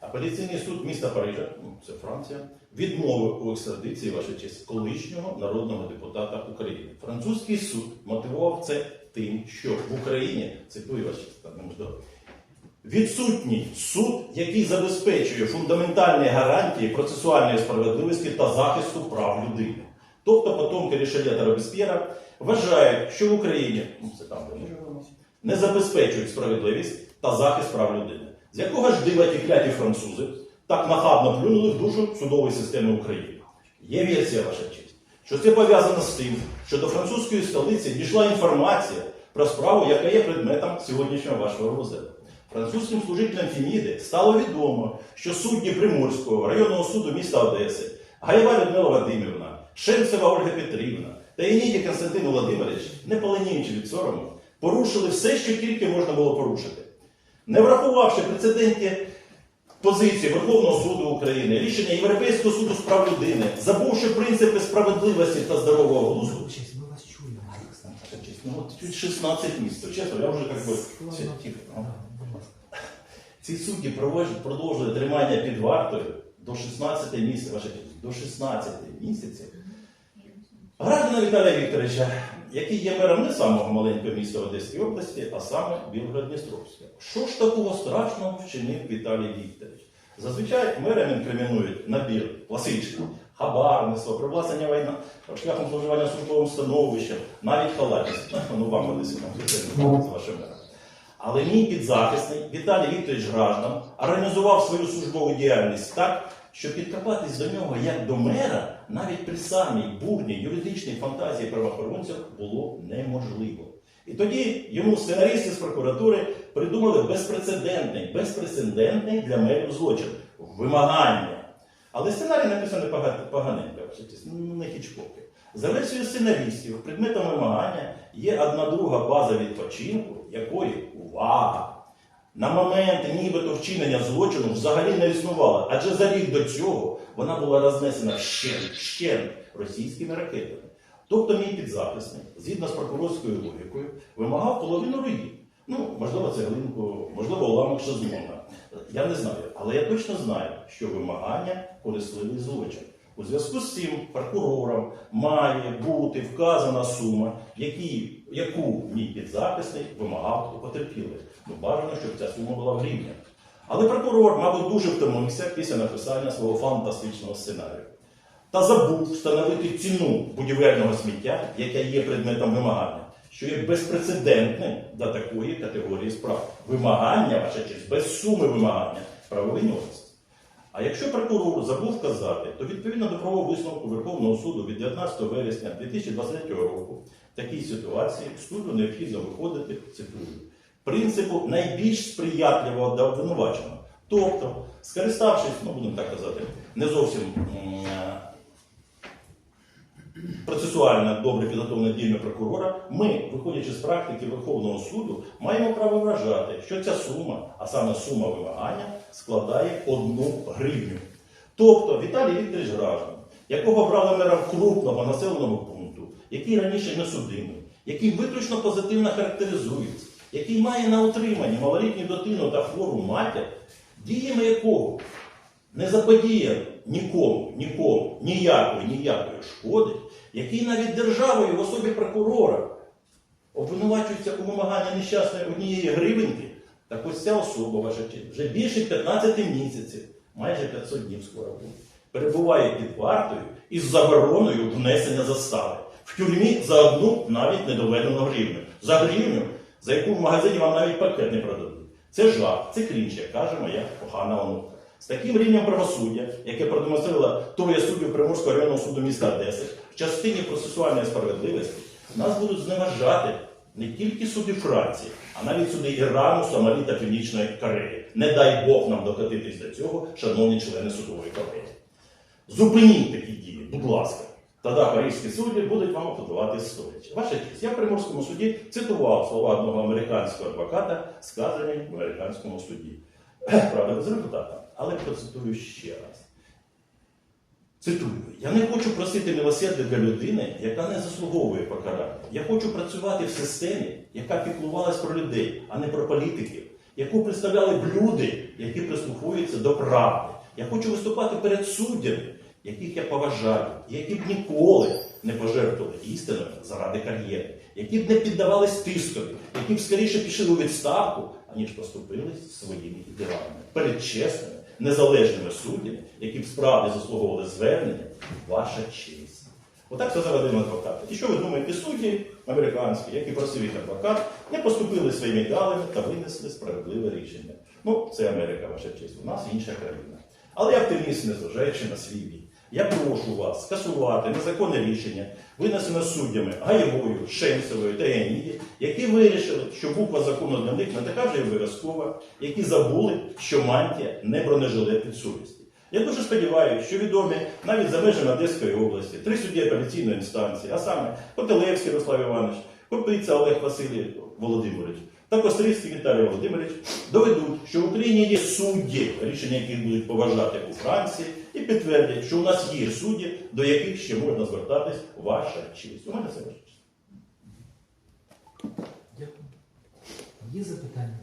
апеляційний суд міста Парижа, ну, це Франція, відмовив у екстрадиції, ваша честь, колишнього народного депутата України. Французький суд мотивував це тим, що в Україні, цитую ваша честь, так не можливо, Відсутній суд, який забезпечує фундаментальні гарантії процесуальної справедливості та захисту прав людини. Тобто потомки Рішеля та Робесп'єра вважають, що в Україні ну, це там, не забезпечують справедливість та захист прав людини. З якого ж дива ті кляті французи так нахабно плюнули в душу судової системи України? Є версія, ваша честь, що це пов'язано з тим, що до французької столиці дійшла інформація про справу, яка є предметом сьогоднішнього вашого розгляду. Французьким служителям Феміди стало відомо, що судді Приморського районного суду міста Одеси, Гаєва Людмила Вадимівна, Шенцева Ольга Петрівна та Ініді Константин Володимирович, не поленіючи від сорому, порушили все, що тільки можна було порушити. Не врахувавши прецедентні позиції Верховного суду України, рішення Європейського суду з прав людини, забувши принципи справедливості та здорового глузду, Честь, мы вас честь, ну от чуть 16 місяців. Чесно, я вже как би ну. Ці судді продовжують тримання під вартою до 16 місяців, до 16 місяців. Граждана Віталія Вікторовича, який є мером не самого маленького міста Одеської області, а саме Білгород-Дністровська. Що ж такого страшного вчинив Віталій Вікторович? Зазвичай мерам інкримінують набір класичний хабарництво, привласнення війна шляхом зловживання службовим становищем, навіть халатність. Ну вам Одесі, нам це ваше мером. Але мій підзахисний Віталій Вікторович Граждан організував свою службову діяльність так, що підкопатись до нього як до мера навіть при самій бурній юридичній фантазії правоохоронців було неможливо. І тоді йому сценаристи з прокуратури придумали безпрецедентний, безпрецедентний для мерів злочин вимагання. Але сценарій написаний пога- поганенько, ну, не хічкоки. За версією сценаристів, предметом вимагання є одна друга база відпочинку, якої увага! На момент нібито вчинення злочину взагалі не існувала, адже за рік до цього вона була рознесена вщент, вщент російськими ракетами. Тобто мій підзахисник, згідно з прокурорською логікою, вимагав половину руїн. Ну, можливо, цеглинку, можливо, уламок шезлонга. Я не знаю, але я точно знаю, що вимагання корисливий злочин. У зв'язку з цим прокурором має бути вказана сума, які, яку мій підзахисник вимагав у потерпілих. Ну, бажано, щоб ця сума була в гривнях. Але прокурор, мабуть, дуже втомився після написання свого фантастичного сценарію. Та забув встановити ціну будівельного сміття, яке є предметом вимагання, що є безпрецедентним для такої категорії справ. Вимагання, ваша честь, без суми вимагання, правовий нонсенс. А якщо прокурор забув казати, то відповідно до правового висновку Верховного суду від 19 вересня 2023 року в такій ситуації суду необхідно виходити, цитую, принципу найбільш сприятливого до обвинуваченого. Тобто, скориставшись, ну будемо так казати, не зовсім процесуально добре підготовленими діями прокурора, ми, виходячи з практики Верховного суду, маємо право вважати, що ця сума, а саме сума вимагання, складає одну гривню. Тобто Віталій Вікторович Граждан, якого брали мером крупного населеного пункту, який раніше не судимий, який виключно позитивно характеризується, який має на утриманні малолітню дитину та хвору матір, діями якого не заподіяв нікому, нікому, ніякої, ніякої шкоди, який навіть державою в особі прокурора обвинувачується у вимаганні нещасної однієї гривеньки, так ось ця особа, ваша вже більше 15 місяців, майже 500 днів скоро буде, перебуває під вартою із забороною внесення застави. В тюрмі за одну навіть недоведену гривню. За гривню, за яку в магазині вам навіть пакет не продадуть. Це жах, це крінж, як каже моя кохана онука. З таким рівнем правосуддя, яке продемонструвала троє суддів Приморського районного суду міста Одеси, в частині процесуальної справедливості, нас будуть зневажати не тільки суди Франції, а навіть суди Ірану, Сомалі та Північної Кореї. Не дай Бог нам докотитись до цього, шановні члени судової колегії. Зупиніть такі дії, будь ласка. Тоді паризькі судді будуть вам аплодувати стоячи. Ваша честь, я в Приморському суді цитував слова одного американського адвоката, сказані в американському суді. Правда, без результату. Але процитую ще раз. Цитую, я не хочу просити милосердя для людини, яка не заслуговує покарання. Я хочу працювати в системі, яка піклувалась про людей, а не про політиків. яку представляли б люди, які прислуховуються до правди. Я хочу виступати перед суддями, яких я поважаю, які б ніколи не пожертвували істиною заради кар'єри, які б не піддавались тискові, які б скоріше пішли у відставку, аніж поступили своїми ідеалами перед чесними, незалежними суддями, які б справді заслуговували звернення, ваша честь. Отак сказав один адвокат. І що ви думаєте, судді американські, які їх адвокат, не поступили своїми ідеалами та винесли справедливе рішення. Ну, це Америка, ваша честь, у нас інша країна. Але я оптиміст, незважаючи на свій вік. Я прошу вас скасувати незаконне рішення, винесене суддями Гаєвою, Шенцевою та Яніді, які вирішили, що буква закону для них не така вже й обов'язкова, які забули, що мантія не бронежилет підсовісті. Я дуже сподіваюся, що відомі навіть за межами Одеської області три судді апеляційної інстанції, а саме Котелевський Руслав Іванович, Копиця Олег Василій Володимирович та Кострицький Віталій Володимирович доведуть, що в Україні є судді, рішення яких будуть поважати у Франції, підтвердять, що у нас є судді, до яких ще можна звертатись ваша честь. У мене це ваша честь. Дякую. Є запитання?